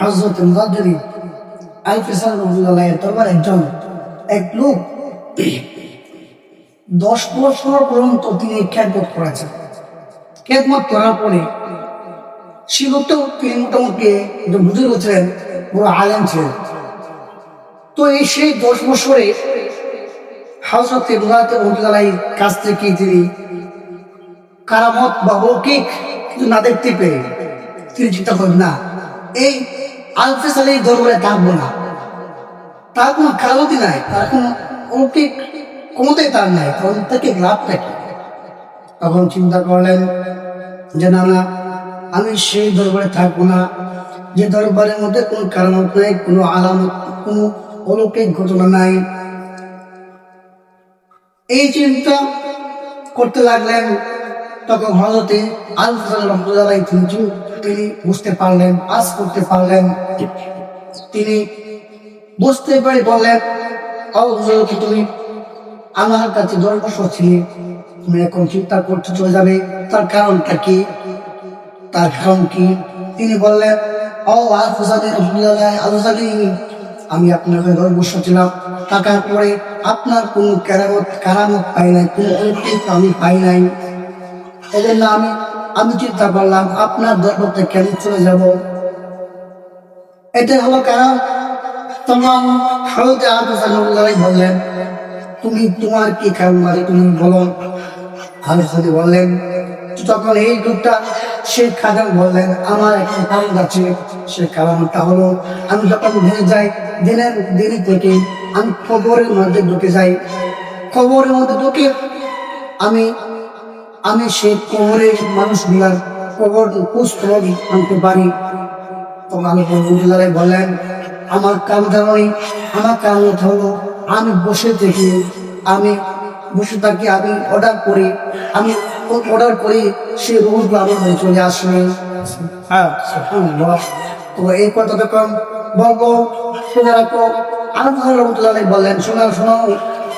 হজরত মুজাদ্দিদি আল ফিসাল রহমতুল্লাহ একজন, এক লোক দশ বছর পর্যন্ত তিনি খ্যাতমত করেছেন। খ্যাতমত করার পরে সে লোকটা তিনি মোটামুটি একজন বুজুর্গ ছিলেন, বড় ছিলেন। তো এই সেই দশ বছরে হজরত মুজাদ্দিদ রহমতুল্লাহ কাছ থেকে তিনি কারামত বা অলৌকিক কিন্তু না দেখতে পেয়ে তিনি চিন্তা করেন না, এই আলফেস আলী দরবারে থাকব না। তার কোনো কারামতি নাই, তার কোনো অলৌকিক ক্ষমতাই তার নাই, তখন তাকে লাভটা কি তখন চিন্তা করলেন যে, না না, আমি সেই দরবারে থাকব না। যে দরবারের মধ্যে কোনো কারামত নাই, কোনো আলামত, কোনো অলৌকিক ঘটনা নাই। এই চিন্তা করতে লাগলেন তখন হজরতে আল ফজল রহমতুল্লাহ তিনি তিনি বুঝতে পারলেন আজ করতে পারলেন। তিনি বুঝতে পারে বললেন, ও তুমি আমার কাছে বছর ছিলে? তুমি এখন চিন্তা করতে চলে যাবে। তার কারণটা কি? তার কারণ কি? তিনি বললেন, ও আল ফজল রহমতুল্লাহ আমি আপনার দশ বছর ছিলাম। টাকার পরে আপনার কোনো কেরামত, কারামত পাই নাই, কোনো আমি পাই নাই। এজন্য আমি আমি চিন্তা করলাম, আপনার দরবারতে কেন চলে যাব? এটা হলো কারণ তখন হয়তো আল্লাহ বললেন, তুমি তোমার কি কারণ তুমি বলো? হালসাদি বললেন তখন এই লোকটা সে খাদান বললেন, আমার একটা কারণ আছে সে কারণটা হলো, আমি যখন ভেঙে যাই, দিনের দেরি থেকে আমি খবরের মধ্যে ঢুকে যাই। খবরের মধ্যে ঢুকে আমি আমি সেই কবরে মানুষগুলার কবর কুশ খবর আনতে পারি। তখন আমি বন্ধুদারাই বললেন, আমার কাম জানাই আমার কাম হলো আমি বসে থেকে, আমি বসে থাকি, আমি অর্ডার করি, আমি অর্ডার করি, সে রোজগুলো আমার হয়ে চলে আসে। হ্যাঁ। তো এই কথা যখন বলব, শুনে রাখো আনন্দ রহমতুল্লাহ বললেন, শোনো শোনো,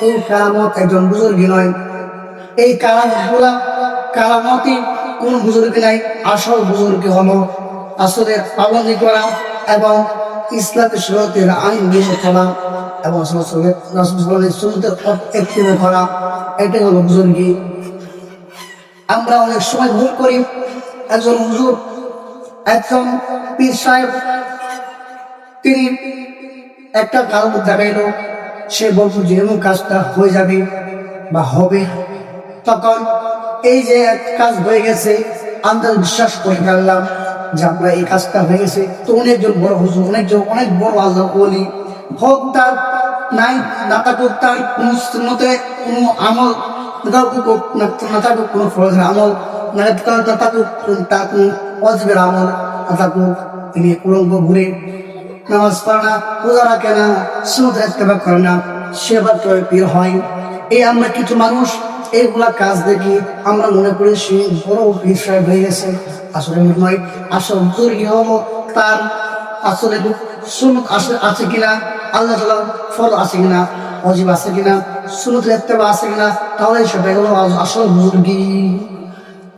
এই কারামত একজন বুজুর্গী নয়। এই কারামতগুলা কারামতি কোন বুজুর্গ নাই? আসল বুজুর্গ হলো? আসলে পাবন্দি করা এবং ইসলামের শরতের আইন মেনে চলা এবং সুন্নতের একটিভে করা, এটাই হলো বুজুর্গি আমরা অনেক সময় ভুল করি। একজন হুজুর, একজন পীর সাহেব, তিনি একটা কারণ দেখাইলো, সে বলতো যে কাজটা হয়ে যাবে বা হবে। তখন এই যে কাজ হয়ে গেছে আমরা বিশ্বাস করে ফেললাম যে আমরা এই কাজটা হয়ে গেছে। তো অনেকজন বড় হুজুর অনেকজন অনেক বড় আল্লাহ বলি হোক তার নাই, না থাকুক তার, কোনো কোনো আমল না থাকুক কোনো ফরজের আমল না থাকুক তার কোনো অজবের আমল না থাকুক, তিনি কুলঙ্গ ঘুরে নামাজ পড়ে না, রোজা রাখে না সুদ করে না সেবা করে পীর হয়। এই আমরা কিছু মানুষ এইগুলা কাজ দেখি আমরা মনে করি সে বড় সাহেব হয়ে গেছে। আসলে নয় আসল দুর্গী হলো তার আসলে সুনত আছে আছে কিনা, আল্লাহ তালা ফল আছে কিনা অজীব আছে কিনা সুনত ইত্তেবা আছে কিনা, তাহলে সেটা হলো আসল মুরগি।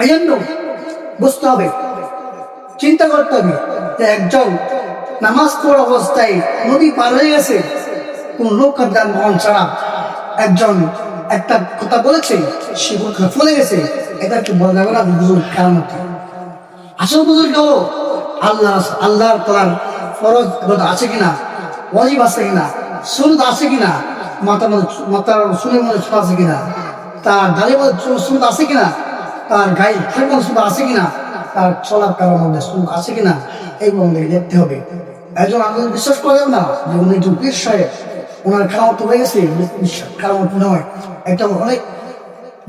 এই জন্য বুঝতে হবে, চিন্তা করতে হবে যে একজন নামাজ পড় অবস্থায় নদী পার হয়ে গেছে, কোন লোক যানবাহন ছাড়া একজন একটা কথা বলেছে, সে কথা ফলে গেছে, এটা কি বলা যাবে না বুজুর্গ কারণ আসল বুজুর্গ হলো আল্লাহ আল্লাহর তার ফরজ আছে কিনা? ওয়াজিব আছে কিনা? সুন্নত আছে কিনা? মাথা মাথার সুনের মধ্যে ছোট আছে কিনা? তার দাড়ি মধ্যে সুন্নত আছে কিনা? তার গায়ে থাকার সুন্নত আছে কিনা? তার চলার কারোর মধ্যে সুন্নত আছে কিনা? এইগুলো আমাদের দেখতে হবে। একজন আমাদের বিশ্বাস করা যাবে না, যে উনি একজন পীর সাহেব। ওনার খাওয়া তো হয়ে গেছে খারাপ নয় একটা অনেক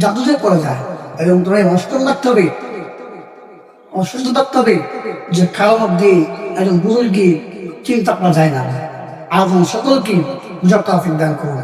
জাদুতে করা যায়, এবং তোমায় অস্ত্র থাকতে হবে। অসুস্থ থাকতে হবে যে খাওয়া দিয়ে একজন বুজুর্গি চিন্তা করা যায় না। আগুন সকলকে যত দান করুন।